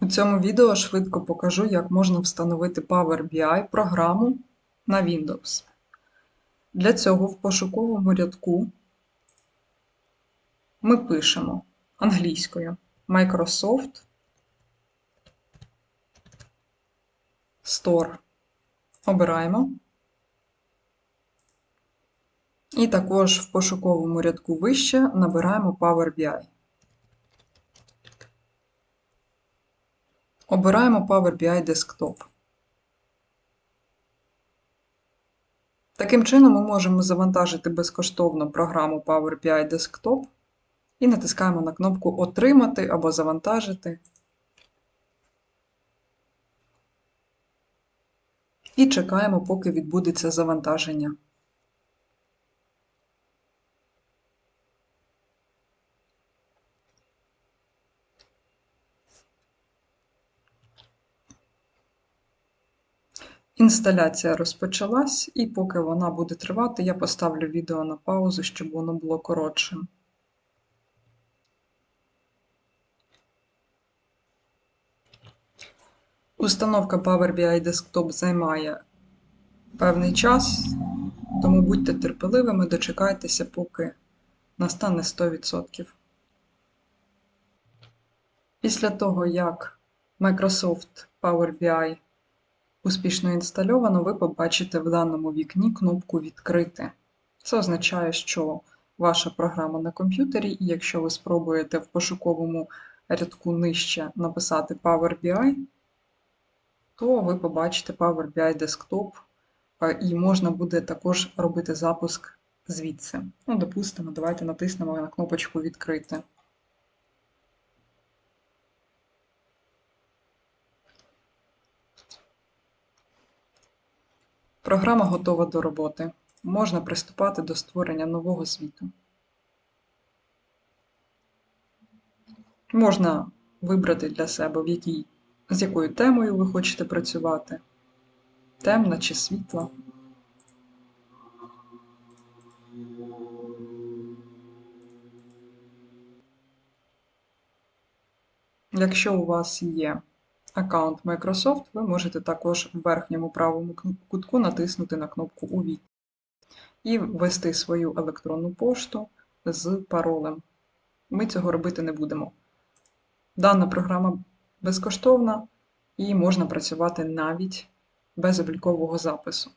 У цьому відео швидко покажу, як можна встановити Power BI програму на Windows. Для цього в пошуковому рядку ми пишемо англійською Microsoft Store. Обираємо. І також в пошуковому рядку вище набираємо Power BI. Обираємо Power BI Desktop. Таким чином ми можемо завантажити безкоштовно програму Power BI Desktop і натискаємо на кнопку Отримати або Завантажити. І чекаємо, поки відбудеться завантаження. Інсталяція розпочалась, і поки вона буде тривати, я поставлю відео на паузу, щоб воно було коротшим. Установка Power BI Desktop займає певний час, тому будьте терпеливими, дочекайтеся, поки настане 100%. Після того, як Microsoft Power BI успішно інстальовано, ви побачите в даному вікні кнопку Відкрити. Це означає, що ваша програма на комп'ютері, і якщо ви спробуєте в пошуковому рядку нижче написати Power BI, то ви побачите Power BI Desktop, і можна буде також робити запуск звідси. Ну, допустимо, давайте натиснемо на кнопочку Відкрити. Програма готова до роботи. Можна приступати до створення нового звіту. Можна вибрати для себе, в якій, з якою темою ви хочете працювати. Темна чи світла. Якщо у вас є аккаунт Microsoft, ви можете також в верхньому правому кутку натиснути на кнопку Увійти і ввести свою електронну пошту з паролем. Ми цього робити не будемо. Дана програма безкоштовна і можна працювати навіть без облікового запису.